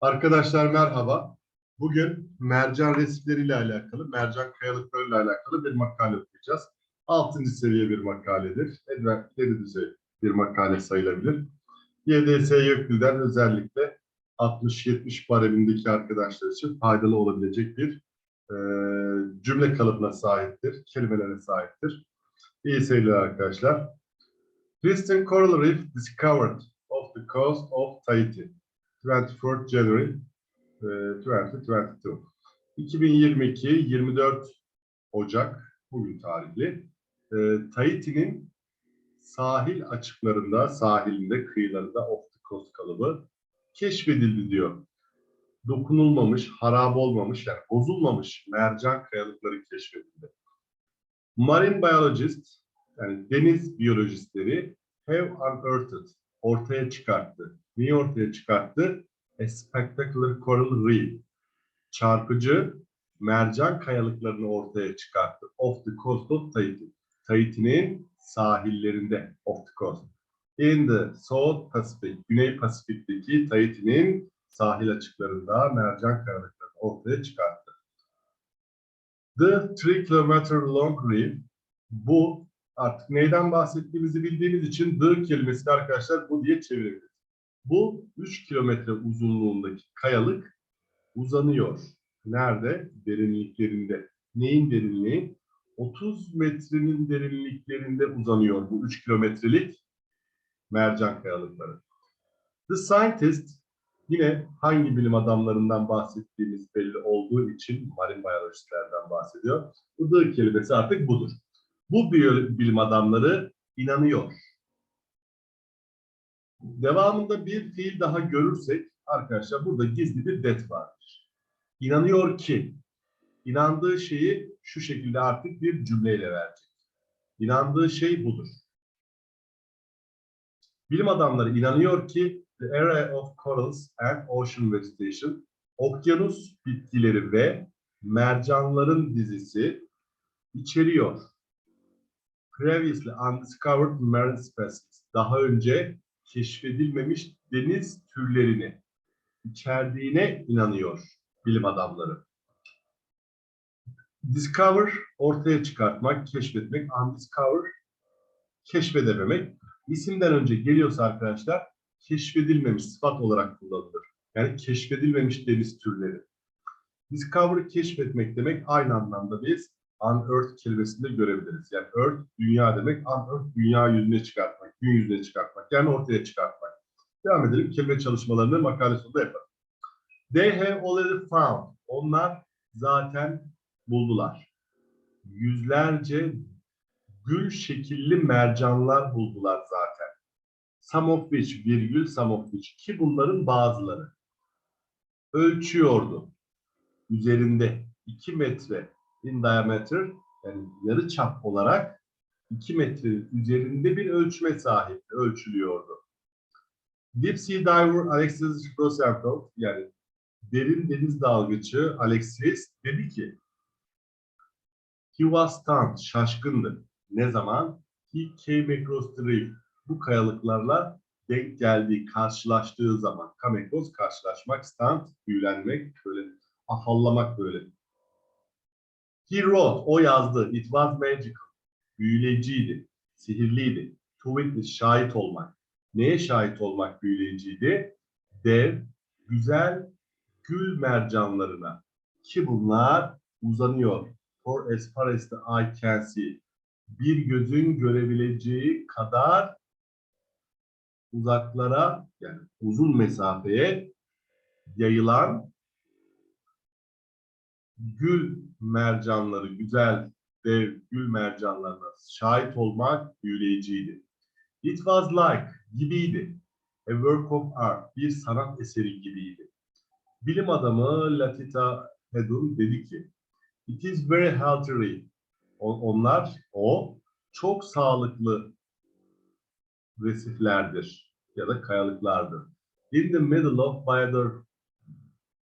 Arkadaşlar merhaba. Bugün mercan resifleriyle alakalı, mercan kayalıklarıyla alakalı bir makale okuyacağız. 6. seviye bir makaledir. İleri düzey bir makale sayılabilir. YDS Yakül'den özellikle 60-70 baremindeki arkadaşlar için faydalı olabilecek bir e, cümle kalıbına sahiptir, kelimelere sahiptir. İyi seyirler arkadaşlar. Kristen Coral Reef discovered off the coast of Tahiti. 24 January e, 2022. 2022 24 Ocak bugün tarihli e, Tahiti'nin sahil açıklarında, sahilinde, kıyılarında off the coast kalıbı keşfedildi diyor. Dokunulmamış, harap olmamış, yani bozulmamış mercan kayalıkları keşfedildi. Marine biologist, yani deniz biyolojistleri have unearthed, ortaya çıkarttı. Neyi ortaya çıkarttı? A spectacular coral reef. Çarpıcı mercan kayalıklarını ortaya çıkarttı. Off the coast of Tahiti. Tahiti'nin sahillerinde. Off the coast. In the South Pacific, Güney Pasifik'teki Tahiti'nin sahil açıklarında mercan kayalıklarını ortaya çıkarttı. The 3 kilometer long reef, bu artık neyden bahsettiğimizi bildiğimiz için the kelimesini arkadaşlar bu diye çevirebiliriz. Bu 3 kilometre uzunluğundaki kayalık uzanıyor. Nerede? Derinliklerinde. Neyin derinliği? 30 metrenin derinliklerinde uzanıyor bu 3 kilometrelik mercan kayalıkları. The scientist yine hangi bilim adamlarından bahsettiğimiz belli olduğu için marine biyolojistlerden bahsediyor. Bu kelimesi artık budur. Bu bilim adamları inanıyor. Devamında bir fiil daha görürsek arkadaşlar burada gizli bir det vardır. İnanıyor ki, inandığı şeyi şu şekilde artık bir cümleyle verecek. İnandığı şey budur. Bilim adamları inanıyor ki the array of corals and ocean vegetation, okyanus bitkileri ve mercanların dizisi içeriyor. Previously undiscovered marine species. Daha önce keşfedilmemiş deniz türlerini içerdiğine inanıyor bilim adamları. Discover, ortaya çıkartmak, keşfetmek. Undiscover, keşfedememek. İsimden önce geliyorsa arkadaşlar, keşfedilmemiş sıfat olarak kullanılır. Yani keşfedilmemiş deniz türleri. Discover, keşfetmek demek aynı anlamda biz unearth kelimesinde görebiliriz. Yani earth, dünya demek, unearth, dünya yüzüne çıkartmak, gün yüzüne çıkartmak, yani ortaya çıkartmak. Devam edelim, kelime çalışmalarını makale sonunda yapalım. They have already found. Onlar zaten buldular. Yüzlerce gül şekilli mercanlar buldular zaten. Some of which, virgül some of which. Ki bunların bazıları. Ölçüyordu. Üzerinde 2 metre in diameter yani yarı çap olarak 2 metrenin üzerinde bir ölçme sahip ölçülüyordu. Deep Sea Diver Alexis Rosenfeld yani derin deniz dalgıcı Alexis dedi ki He was stunned, şaşkındı. Ne zaman? He came across the reef. Bu kayalıklarla denk geldiği, karşılaştığı zaman. Come across, karşılaşmak, stunned, büyülenmek, böyle afallamak böyle. He wrote, o yazdı. It was magical. Büyüleyiciydi, sihirliydi. Witness, şahit olmak. Neye şahit olmak büyüleyiciydi? Dev, güzel gül mercanlarına. Ki bunlar uzanıyor. For as far as the eye can see. Bir gözün görebileceği kadar uzaklara yani uzun mesafeye yayılan gül mercanları, güzel dev gül mercanlarına şahit olmak büyüleyiciydi. It was like, gibiydi. A work of art, bir sanat eseri gibiydi. Bilim adamı Latita Hedun dedi ki, It is very healthy. Onlar, o çok sağlıklı resiflerdir ya da kayalıklardır. In the middle of biodiver-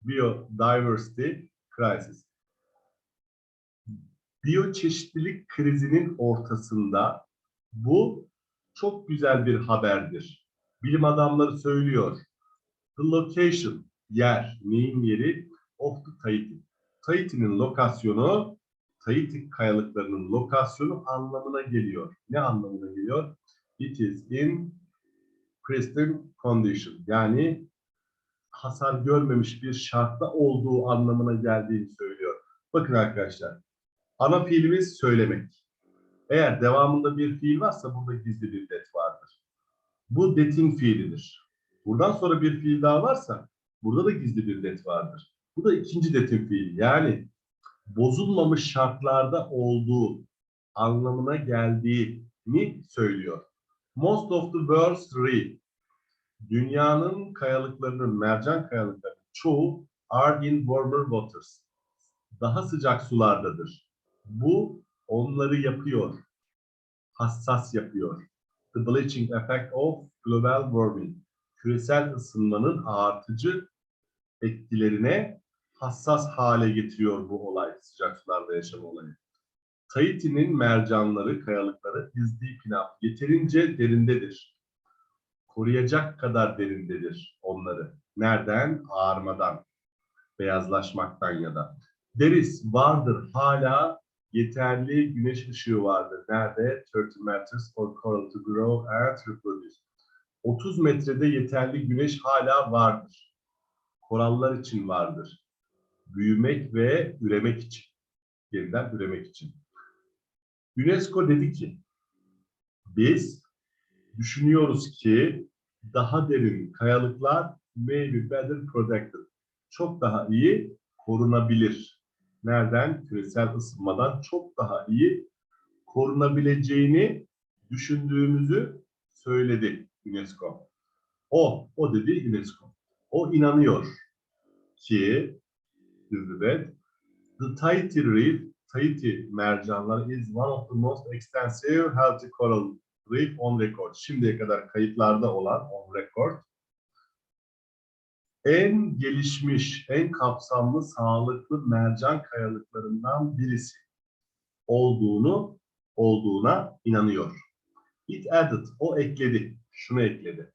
biodiversity crisis. Biyoçeşitlilik krizinin ortasında bu çok güzel bir haberdir. Bilim adamları söylüyor. The location, yer. Neyin yeri? Of the Tahiti. Tahiti'nin lokasyonu, Tahiti kayalıklarının lokasyonu anlamına geliyor. Ne anlamına geliyor? It is in pristine condition. Yani hasar görmemiş bir şartta olduğu anlamına geldiğini söylüyor. Bakın arkadaşlar, ana fiilimiz söylemek. Eğer devamında bir fiil varsa burada gizli bir det vardır. Bu detin fiilidir. Buradan sonra bir fiil daha varsa burada da gizli bir det vardır. Bu da ikinci detin fiili. Yani bozulmamış şartlarda olduğu anlamına geldiğini söylüyor. Most of the world's reef dünyanın kayalıklarının, mercan kayalıklarının çoğu are in warmer waters. Daha sıcak sulardadır. Bu onları yapıyor. Hassas yapıyor. The bleaching effect of global warming. Küresel ısınmanın artıcı etkilerine hassas hale getiriyor bu olay, sıcak sularda yaşam olayı. Tahiti'nin mercanları, kayalıkları is deep enough. Yeterince derindedir koruyacak kadar derindedir onları. Nereden? Ağarmadan, beyazlaşmaktan ya da. Deriz vardır hala yeterli güneş ışığı vardır. Nerede? 30 meters for coral to grow and reproduce. 30 metrede yeterli güneş hala vardır. Korallar için vardır. Büyümek ve üremek için. Yeniden üremek için. UNESCO dedi ki, biz düşünüyoruz ki daha derin kayalıklar may be better protected. Çok daha iyi korunabilir. Nereden? Küresel ısınmadan çok daha iyi korunabileceğini düşündüğümüzü söyledi UNESCO. O, o dedi UNESCO. O inanıyor ki evet, the Tahiti Reef, Tahiti mercanları is one of the most extensive healthy coral reef on record. Şimdiye kadar kayıtlarda olan on record. En gelişmiş, en kapsamlı, sağlıklı mercan kayalıklarından birisi olduğunu olduğuna inanıyor. It added, o ekledi, şunu ekledi.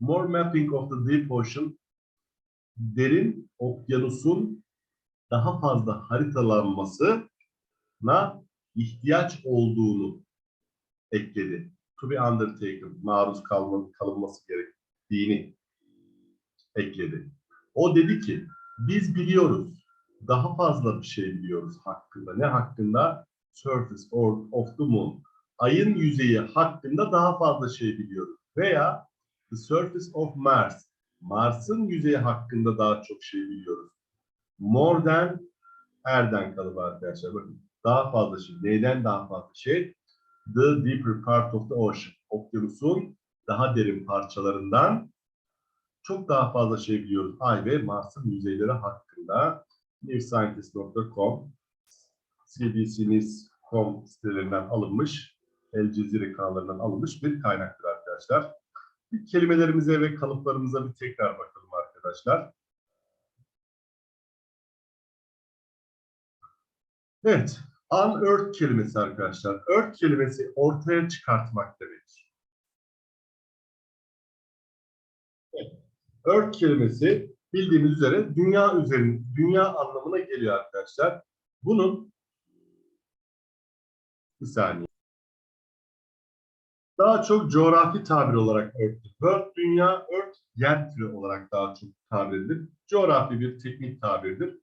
More mapping of the deep ocean, derin okyanusun daha fazla haritalanmasına ihtiyaç olduğunu ekledi to be undertaken, maruz kalma, kalınması gerektiğini ekledi. O dedi ki, biz biliyoruz, daha fazla bir şey biliyoruz hakkında. Ne hakkında? Surface or of the moon. Ayın yüzeyi hakkında daha fazla şey biliyoruz. Veya the surface of Mars. Mars'ın yüzeyi hakkında daha çok şey biliyoruz. More than erden kalıbı arkadaşlar. Bakın daha fazla şey. Neyden daha fazla şey? the deeper part of the ocean. Okyanusun daha derin parçalarından çok daha fazla şey biliyoruz. Ay ve Mars'ın yüzeyleri hakkında newscientist.com CBC.com sitelerinden alınmış, El Cezire kanallarından alınmış bir kaynaktır arkadaşlar. Bir kelimelerimize ve kalıplarımıza bir tekrar bakalım arkadaşlar. Evet, Unearthed kelimesi arkadaşlar. Earth kelimesi ortaya çıkartmak demek. Earth kelimesi bildiğimiz üzere dünya üzerinde, dünya anlamına geliyor arkadaşlar. Bunun bir saniye. Daha çok coğrafi tabir olarak Earth. World, dünya, Earth, yer türü olarak daha çok tabir edilir. Coğrafi bir teknik tabirdir.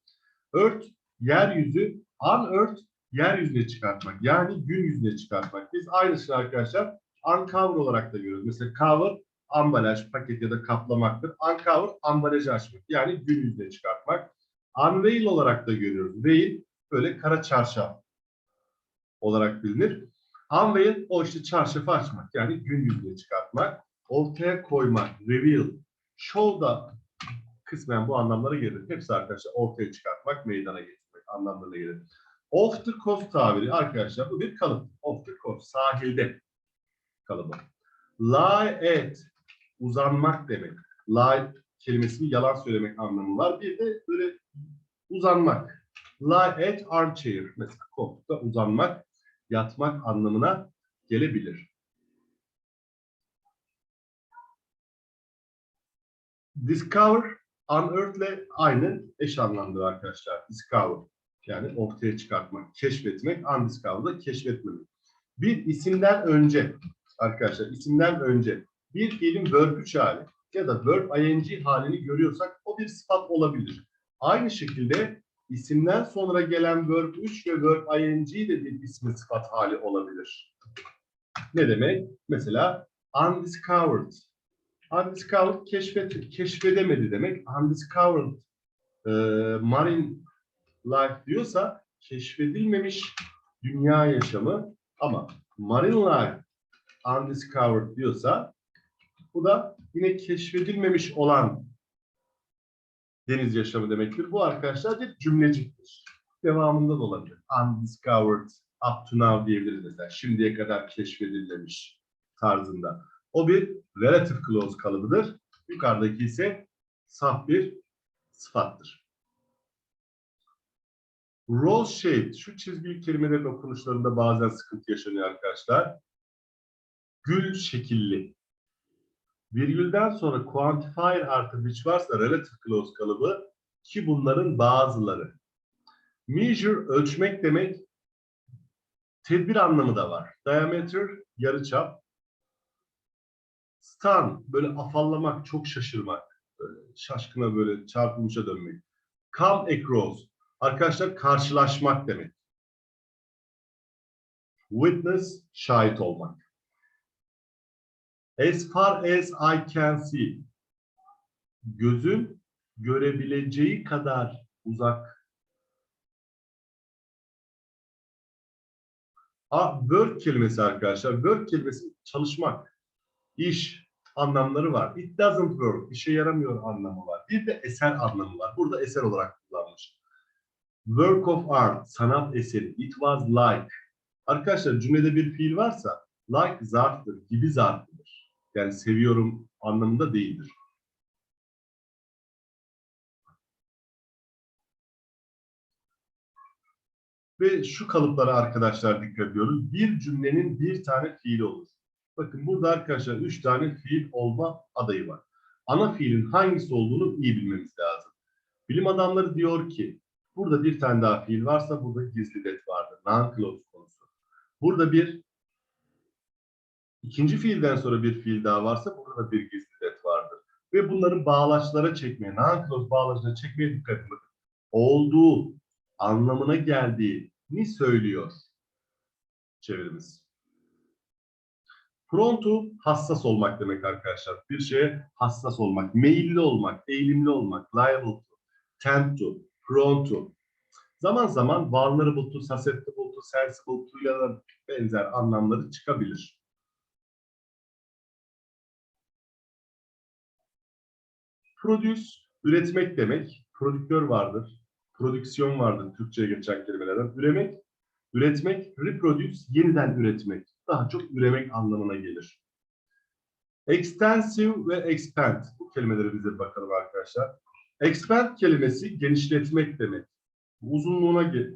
Earth, yeryüzü, unearthed yeryüzüne çıkartmak yani gün yüzüne çıkartmak. Biz aynısını arkadaşlar uncover olarak da görüyoruz. Mesela cover ambalaj, paket ya da kaplamaktır. Uncover ambalajı açmak yani gün yüzüne çıkartmak. Unveil olarak da görüyoruz. Veil böyle kara çarşaf olarak bilinir. Unveil o işte çarşafı açmak yani gün yüzüne çıkartmak. Ortaya koymak, reveal. Show da kısmen bu anlamlara gelir. Hepsi arkadaşlar ortaya çıkartmak, meydana getirmek anlamlarına gelir. Off the coast tabiri arkadaşlar bu bir kalıp. Off the coast, sahilde kalıbı. Lie at, uzanmak demek. Lie kelimesinin yalan söylemek anlamı var. Bir de böyle uzanmak. Lie at armchair, mesela koltukta uzanmak, yatmak anlamına gelebilir. Discover, Unearth'le aynı eş anlamlı arkadaşlar. Discover. Yani ortaya çıkartmak, keşfetmek. Undiscover'da keşfetmemek. Bir isimden önce arkadaşlar isimden önce bir fiilin verb 3 hali ya da verb ing halini görüyorsak o bir sıfat olabilir. Aynı şekilde isimden sonra gelen verb 3 ve verb ing de bir ismin sıfat hali olabilir. Ne demek? Mesela undiscovered. Undiscovered keşfet, keşfedemedi demek. Undiscovered e, marine life diyorsa keşfedilmemiş dünya yaşamı ama marine life undiscovered diyorsa bu da yine keşfedilmemiş olan deniz yaşamı demektir. Bu arkadaşlar bir cümleciktir. Devamında da olabilir. Undiscovered up to now diyebiliriz mesela. Şimdiye kadar keşfedilmemiş tarzında. O bir relative clause kalıbıdır. Yukarıdaki ise saf bir sıfattır. Rose shaped. Şu çizgili kelimelerin okunuşlarında bazen sıkıntı yaşanıyor arkadaşlar. Gül şekilli. Virgülden sonra quantifier artı which varsa relative clause kalıbı ki bunların bazıları. Measure ölçmek demek tedbir anlamı da var. Diameter yarıçap. Stun böyle afallamak, çok şaşırmak. Böyle şaşkına böyle çarpılmışa dönmek. Come across arkadaşlar karşılaşmak demek. Witness şahit olmak. As far as I can see. Gözün görebileceği kadar uzak. A, work kelimesi arkadaşlar. Work kelimesi çalışmak, iş anlamları var. It doesn't work, işe yaramıyor anlamı var. Bir de eser anlamı var. Burada eser olarak kullanmış. Work of art, sanat eseri. It was like. Arkadaşlar cümlede bir fiil varsa like zarftır, gibi zarfıdır. Yani seviyorum anlamında değildir. Ve şu kalıplara arkadaşlar dikkat ediyoruz. Bir cümlenin bir tane fiili olur. Bakın burada arkadaşlar üç tane fiil olma adayı var. Ana fiilin hangisi olduğunu iyi bilmemiz lazım. Bilim adamları diyor ki burada bir tane daha fiil varsa burada gizli det vardır. Non-clause konusu. Burada bir ikinci fiilden sonra bir fiil daha varsa burada da bir gizli det vardır. Ve bunların bağlaçlara çekmeye, non-clause bağlaçlara çekmeye dikkat edin. Olduğu anlamına geldiğini söylüyor çevirimiz. Pronto hassas olmak demek arkadaşlar. Bir şeye hassas olmak, meyilli olmak, eğilimli olmak, liable to, tend to, pronto. Zaman zaman vulnerable to, susceptible to, sensible to ya da benzer anlamları çıkabilir. Produce, üretmek demek. Prodüktör vardır, prodüksiyon vardır Türkçe'ye geçen kelimelerden. Üremek, üretmek, reproduce, yeniden üretmek. Daha çok üremek anlamına gelir. Extensive ve expand. Bu kelimelere bize bakalım arkadaşlar. Expand kelimesi genişletmek demek. Uzunluğuna ge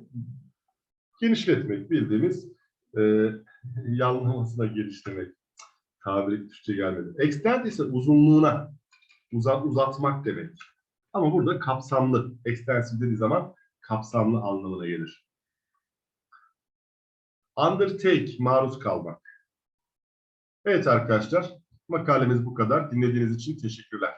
genişletmek bildiğimiz e, yanlamasına genişlemek. Tabiri Türkçe gelmedi. Extend ise uzunluğuna uzat, uzatmak demek. Ama burada kapsamlı. Extensive dediği zaman kapsamlı anlamına gelir. Undertake, maruz kalmak. Evet arkadaşlar, makalemiz bu kadar. Dinlediğiniz için teşekkürler.